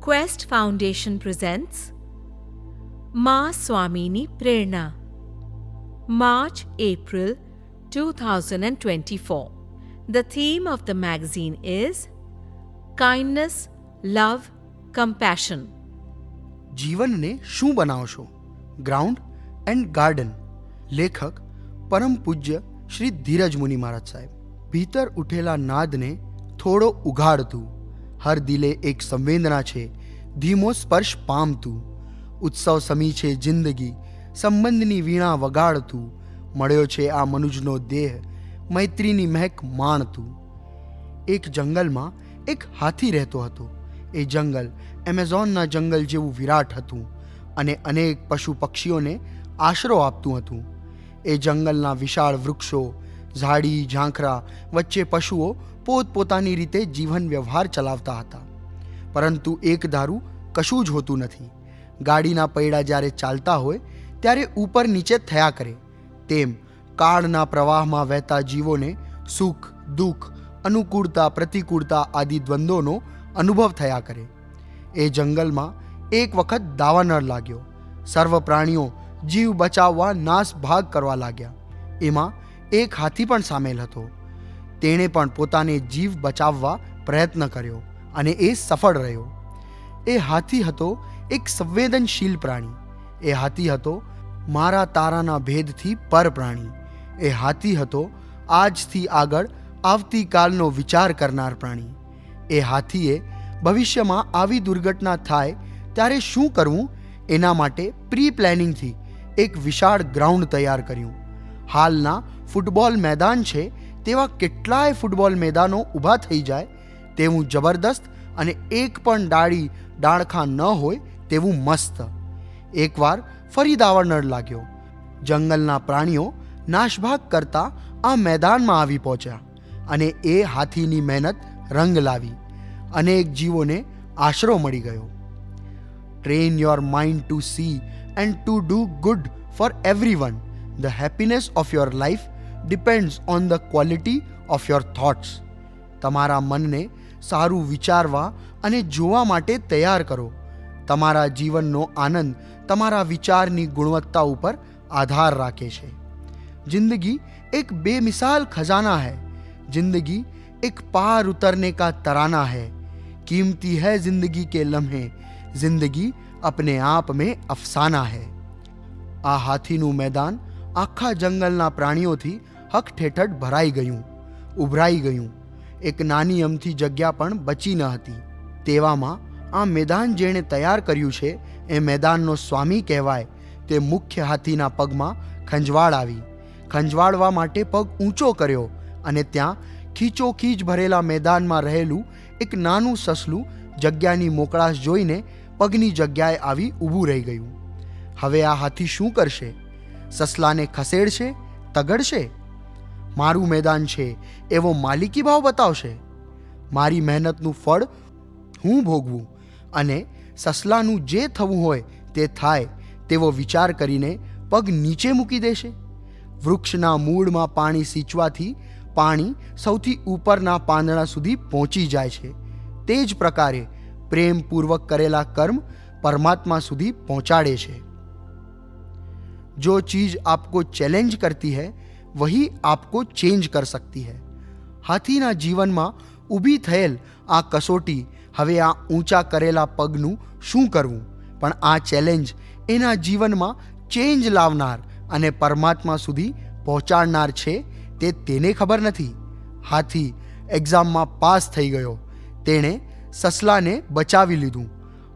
Quest Foundation presents Ma Swamini Prerna March April 2024 The theme of the magazine is Kindness, Love, Compassion. જીવનને શું બનાવશો ground and garden લેખક પરમ પૂજ્ય શ્રી ધીરજ મુનિ મહારાજ સાહેબ ભીતર ઉઠેલા નાદને થોડો ઉઘાડતું હર દિલે એક સંવેદના છે ધીમો સ્પર્શ પામતું. ઉત્સવ સમી છે જિંદગી, સંબંધની વીણા વગાડતું. મળ્યો છે આ મનુજનો દેહ, મૈત્રીની મહેક માણતું. એક જંગલમાં એક હાથી રહેતો હતો. એ જંગલ એમેઝોનના જંગલ જેવું વિરાટ હતું અને અનેક પશુ પક્ષીઓને આશરો આપતું હતું. એ જંગલના વિશાળ વૃક્ષો, ઝાડી, ઝાંખરા વચ્ચે પશુઓ પોતપોતાની રીતે જીવન વ્યવહાર ચલાવતા હતા. પરંતુ એક ધારું કશું જ હોતું નથી. ગાડીના પૈડા જ્યારે ચાલતા હોય, ત્યારે ઉપર નીચે થયા કરે. તેમ કાળના પ્રવાહમાં વહેતા જીવોને સુખ, દુઃખ, અનુકૂળતા, પ્રતિકૂળતા આદિ દ્વંદ્વોનો અનુભવ થયા કરે. એ જંગલમાં એક વખત દાવાનળ લાગ્યો. સર્વ પ્રાણીઓ જીવ બચાવવા નાશ ભાગ કરવા લાગ્યા. એમાં એક હાથી પણ સામેલ હતો. તેણે પણ પોતાને જીવ બચાવવા પ્રયત્ન કર્યો. અને એ સફળ રહ્યો. એ હાથી હતો એક સંવેદનશીલ પ્રાણી. એ હાથી હતો મારા તારાના ભેદથી પર પ્રાણી. એ હાથી હતો આજથી આગળ આવતીકાલનો વિચાર કરનાર પ્રાણી. એ હાથીએ ભવિષ્યમાં આવી દુર્ઘટના થાય ત્યારે શું કરવું? એના માટે પ્રી પ્લાનિંગથી એક વિશાળ ગ્રાઉન્ડ તૈયાર કર્યું. હાલના ફૂટબોલ મેદાન છે તેવા કેટલાય ફૂટબોલ મેદાનો ઊભા થઈ જાય તેવું જબરદસ્ત અને એક પણ ડાળી ડાળખા ન હોય તેવું મસ્ત. એકવાર ફરી દાવાનળ લાગ્યો. જંગલના પ્રાણીઓ નાશભાગ કરતા આ મેદાનમાં આવી પહોંચ્યા અને એ હાથીની મહેનત રંગ લાવી. અનેક જીવોને આશરો મળી ગયો. Train your mind to see and to do good for everyone the happiness of your life depends on the quality of your thoughts તમારા મનને સારું વિચારવા અને જોવા માટે તૈયાર કરો તમારા જીવનનો આનંદ તમારા વિચારની ગુણવત્તા ઉપર આધાર રાખે છે जिंदगी एक बेमिसाल खजाना है जिंदगी एक पार उतरने का तराना है कीमती है जिंदगी के लम्हे जिंदगी अपने आप में अफसाना है આ હાથીનું મેદાન આખા જંગલના પ્રાણીઓથી હક ઠેઠઠ ભરાઈ ગયું ઉભરાઈ ગયું એક નાની અમથી જગ્યા પણ બચી ન હતી. તેવામાં આ મેદાન જેણે તૈયાર કર્યું છે એ મેદાનનો સ્વામી કહેવાય. તે મુખ્ય હાથીના પગમાં ખંજવાળ આવી. ખંજવાળવા માટે પગ ઊંચો કર્યો અને ત્યાં ખીચોખીચ ભરેલા મેદાનમાં રહેલું એક નાનું સસલું જગ્યાની મોકળાશ જોઈને પગની જગ્યાએ આવી ઊભું રહી ગયું. હવે આ હાથી શું કરશે? સસલાને ખસેડશે? તગડશે? મારું મેદાન છે, એવો માલિકી ભાવ બતાવશે. મારી મહેનતનું ફળ હું ભોગવું અને સસલાનું જે થવું હોય તે થાય તેવો વિચાર કરીને પગ નીચે મૂકી દેશે. વૃક્ષના મૂળમાં પાણી સિંચવાથી પાણી સૌથી ઉપરના પાંદડા સુધી પહોંચી જાય છે. તે જ પ્રકારે પ્રેમપૂર્વક કરેલા કર્મ પરમાત્મા સુધી પહોંચાડે છે. જો ચીજ આપકો ચેલેન્જ કરતી હૈ વહી આપકો ચેન્જ કર સકતી હૈ હાથીના જીવનમાં ઊભી થયેલ આ કસોટી હવે આ ઊંચા કરેલા પગનું શું કરવું પણ આ ચેલેન્જ એના જીવનમાં ચેન્જ લાવનાર અને પરમાત્મા સુધી પહોંચાડનાર છે તે તેને ખબર નથી હાથી એક્ઝામમાં પાસ થઈ ગયો તેણે સસલાને બચાવી લીધું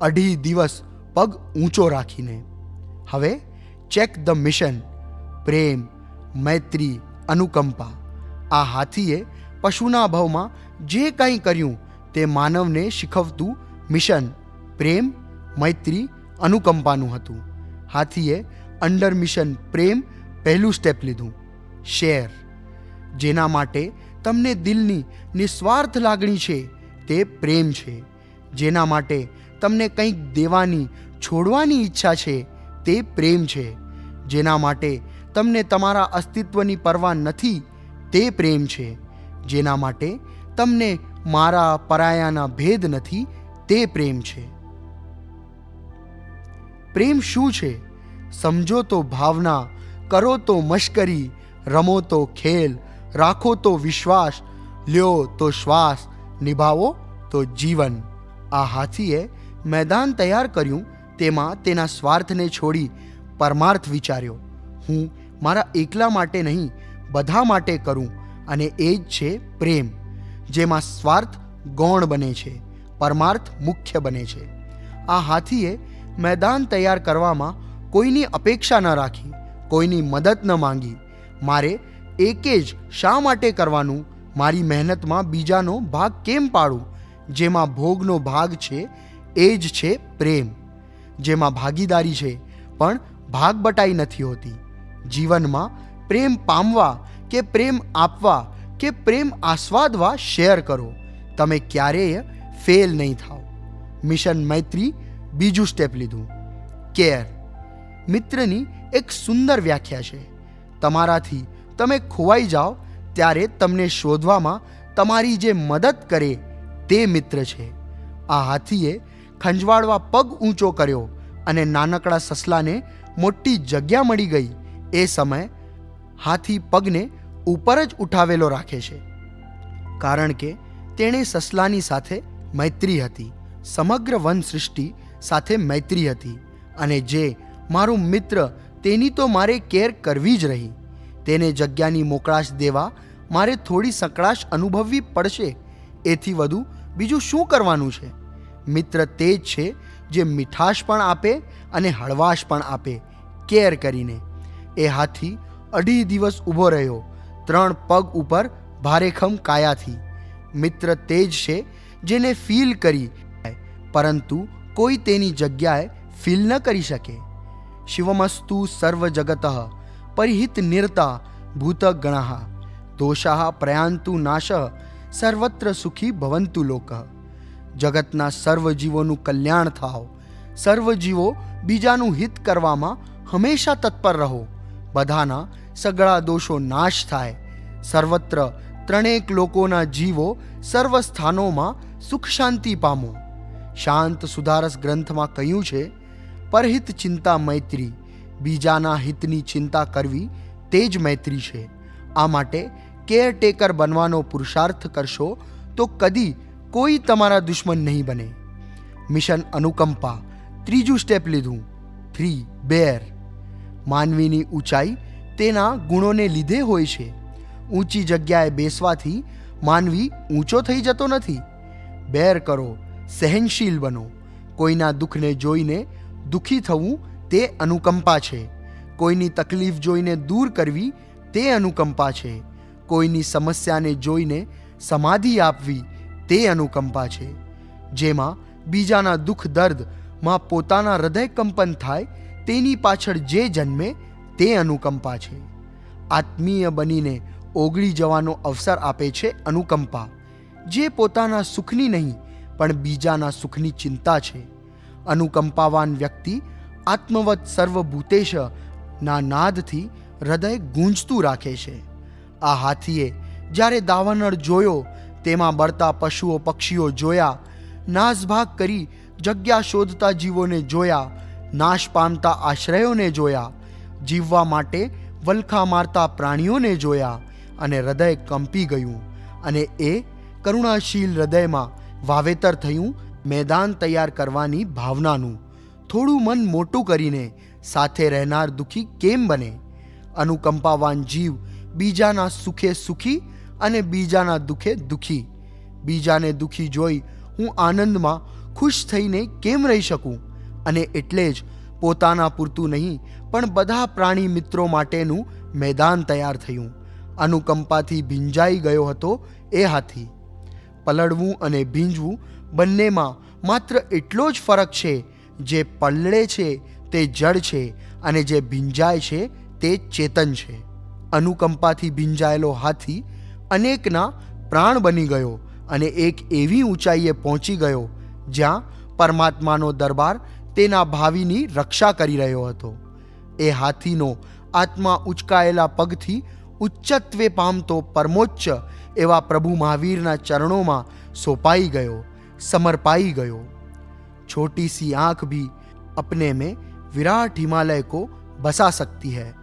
અઢી દિવસ પગ ઊંચો રાખીને હવે ચેક ધ મિશન પ્રેમ મૈત્રી, અનુકંપા. આ હાથીએ પશુના અભાવમાં જે કંઈ કર્યું તે માનવને શીખવતું મિશન, પ્રેમ, મૈત્રી, અનુકંપાનું હતું. હાથીએ અંડર મિશન, પ્રેમ પહેલું સ્ટેપ લીધું. શેર. જેના માટે તમને દિલની નિસ્વાર્થ લાગણી છે તે પ્રેમ છે. જેના માટે તમને કંઈક દેવાની, છોડવાની ઈચ્છા છે તે પ્રેમ છે. જેના માટે તમને તમારા અસ્તિત્વની પરવા નથી, તે પ્રેમ છે. જેના માટે તમને મારા પરાયાના ભેદ નથી, તે પ્રેમ છે. પ્રેમ શું છે? સમજો તો ભાવના, કરો તો મશ્કરી, રમો તો ખેલ, રાખો તો વિશ્વાસ, લ્યો તો શ્વાસ, નિભાવો તો જીવન. આ હાથીએ મેદાન તૈયાર કર્યું, તેમાં તેના સ્વાર્થને છોડી પરમાર્થ વિચાર્યો. હું મારા એકલા માટે નહીં, બધા માટે કરું અને એ જ છે પ્રેમ, જેમાં સ્વાર્થ ગૌણ બને છે, પરમાર્થ મુખ્ય બને છે. આ હાથીએ મેદાન તૈયાર કરવામાં કોઈની અપેક્ષા ન રાખી, કોઈની મદદ ન માંગી. મારે એકે જ શા માટે કરવાનું, મારી મહેનતમાં બીજાનો ભાગ કેમ પાડું, જેમાં ભોગનો ભાગ છે, એ જ છે પ્રેમ. જેમાં ભાગીદારી છે, પણ ભાગ બટાઈ નથી હોતી. જીવનમાં પ્રેમ પામવા કે પ્રેમ આપવા કે પ્રેમ આસ્વાદવા શેર કરો. તમે ક્યારેય ફેલ નહીં થાઓ મિશન મૈત્રી, બીજું સ્ટેપ લીધું. કેર. મિત્રની એક સુંદર વ્યાખ્યા છે. તમારાથી તમે ખોવાઈ જાઓ ત્યારે તમને શોધવામાં તમારી જે મદદ કરે તે મિત્ર છે. આ હાથીએ ખંજવાળવા પગ ઊંચો કર્યો અને નાનકડા સસલાને મોટી જગ્યા મળી ગઈ એ સમય હાથી પગને ઉપર જ ઉઠાવેલો રાખે છે. કારણ કે તેણે સસલાની સાથે મૈત્રી હતી. સમગ્ર વન સૃષ્ટિ સાથે મૈત્રી હતી અને જે મારું મિત્ર તેની તો મારે કેર કરવી જ રહી. તેને જગ્યાની મોકળાશ દેવા મારે થોડી સંકળાશ અનુભવવી પડશે. એથી વધુ બીજું શું કરવાનું છે? મિત્ર તે જ છે જે મીઠાશ પણ આપે અને હળવાશ પણ આપે, કેર કરીને. એ હાથી અઢી દિવસ ઊભો રહ્યો. ત્રણ પગ ઉપર ભારેખમ કાયાથી મિત્ર તે જ છે, જેને ફીલ કરી પરંતુ કોઈ તેની જગ્યાએ ફીલ ન કરી શકે. શિવમસ્તુ સર્વ જગત પરિહિત નિરતા ભૂત ગણા દોષા પ્રયાંતુ નાશ, સર્વત્ર સુખી ભવંતુ લોક. જગતના સર્વ જીવોનું કલ્યાણ થાવ. સર્વ જીવો બીજાનું હિત કરવામાં હંમેશા તત્પર રહો. બધાના સગળા દોષો નાશ થાય. સર્વત્ર ત્રણેક લોકોના જીવો સર્વ સ્થાનોમાં સુખ શાંતિ પામો. શાંત સુધારસ ગ્રંથમાં કહ્યું છે, પરહિત ચિંતા મૈત્રી, બીજાના હિતની ચિંતા કરવી તે જ મૈત્રી છે. આ માટે કેરટેકર બનવાનો પુરુષાર્થ કરશો તો કદી કોઈ તમારા દુશ્મન નહીં બને. મિશન અનુકંપા, ત્રીજું સ્ટેપ લીધું. થ્રી, બેર. માનવીની ઊંચાઈ તેના ગુણોને લીધે હોય છે. ઊંચી જગ્યાએ બેસવાથી માનવી ઊંચો થઈ જતો નથી. બેર કરો, સહનશીલ બનો. કોઈના દુઃખને જોઈને દુઃખી થવું તે અનુકંપા છે. કોઈની તકલીફ જોઈને દૂર કરવી તે અનુકંપા છે. કોઈની સમસ્યાને જોઈને સમાધિ આપવી તે અનુકંપા છે. જેમાં બીજાના દુઃખ દર્દમાં પોતાના હૃદય કંપન થાય તેની પાછળ જે જન્મે તે અનુકંપા છે. આત્મીય બનીને ઓગળી જવાનો અવસર આપે છે અનુકંપા. જે પોતાના સુખની નહીં, પણ બીજાના સુખની ચિંતા છે. અનુકંપાવાન વ્યક્તિ આત્મવત સર્વભૂતેશ ના નાદથી હૃદય ગૂંજતું રાખે છે. આ હાથીએ જ્યારે દાવાનળ જોયો, તેમાં બળતા પશુઓ પક્ષીઓ જોયા, નાસભાગ કરી જગ્યા શોધતા જીવોને જોયા નાશ પામતા આશ્રયોને જોયા, જીવવા માટે વલખા મારતા પ્રાણીઓને જોયા અને હૃદય કંપી ગયું અને એ કરુણાશીલ હૃદયમાં વાવેતર થયું, મેદાન તૈયાર કરવાની ભાવનાનું. થોડું મન મોટું કરીને સાથે રહેનાર દુઃખી કેમ બને? અનુકંપાવાન જીવ બીજાના સુખે સુખી અને બીજાના દુઃખે દુઃખી. બીજાને દુઃખી જોઈ હું આનંદમાં ખુશ થઈને કેમ રહી શકું? અને એટલે જ પોતાના પૂરતું નહીં, પણ બધા પ્રાણી મિત્રો માટેનું મેદાન તૈયાર થયું. અનુકંપાથી ભીંજાઈ ગયો હતો એ હાથી. પલળવું અને ભીંજવું બંનેમાં માત્ર એટલો જ ફરક છે, જે પલળે છે તે જળ છે અને જે ભીંજાય છે તે ચેતન છે. અનુકંપાથી ભીંજાયેલો હાથી અનેકના પ્રાણ બની ગયો અને એક એવી ઊંચાઈએ પહોંચી ગયો જ્યાં પરમાત્માનો દરબાર તેના ભાવિની રક્ષા કરી રહ્યો હતો એ હાથીનો આત્મા ઉચકાયેલા પગથી ઉચ્ચત્વે પામતો પરમોચ્ચ એવા પ્રભુ મહાવીરના ચરણોમાં સોંપાઈ ગયો સમર્પાઈ ગયો छोटी सी आंख भी अपने में विराट हिमालय को बसा सकती है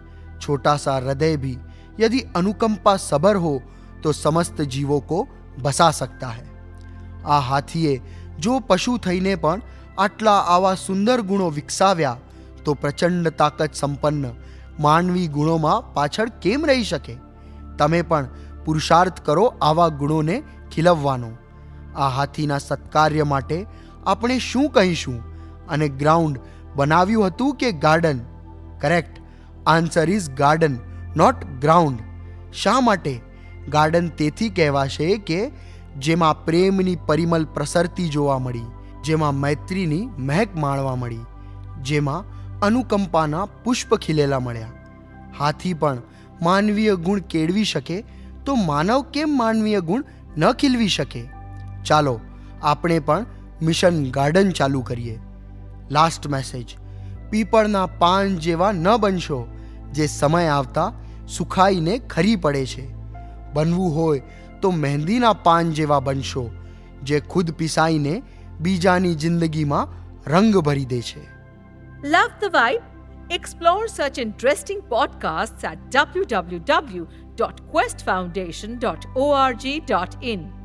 छोटा सा हृदय भी यदि अनुकंपा सबर हो तो समस्त जीवों को બસા सकता है આ હાથીએ જો પશુ થઈને પણ આટલા આવા સુંદર ગુણો વિકસાવ્યા તો પ્રચંડ તાકાત સંપન્ન માનવી ગુણોમાં પાછળ કેમ રહી શકે? તમે પણ પુરુષાર્થ કરો આવા ગુણોને ખીલવવાનો. આ હાથીના સત્કાર્ય માટે આપણે શું કહીશું? અને ગ્રાઉન્ડ બનાવ્યું હતું કે garden? Correct answer is garden not ground શા માટે? ગાર્ડન તેથી કહેવાશે કે જેમાં પ્રેમની પરિમલ પ્રસરતી જોવા મળી. જેમાં મૈત્રીની મહેક માણવા મળી, જેમાં અનુકંપાના પુષ્પ ખીલેલા મળ્યા. હાથી પણ માનવીય ગુણ કેળવી શકે તો માનવ કેમ માનવીય ગુણ ન ખીલવી શકે? ચાલો, આપણે પણ મિશન ગાર્ડન ચાલુ કરીએ. લાસ્ટ મેસેજ પીપળના પાન જેવા ન બનશો, જે સમય આવતા સુખાઈને ખરી પડે છે. બનવું હોય તો મહેંદીના પાન જેવા બનશો, જે ખુદ પીસાઈને બીજાની જિંદગીમાં રંગ ભરી દે છે Love the vibe? Explore such interesting podcasts at www.questfoundation.org.in.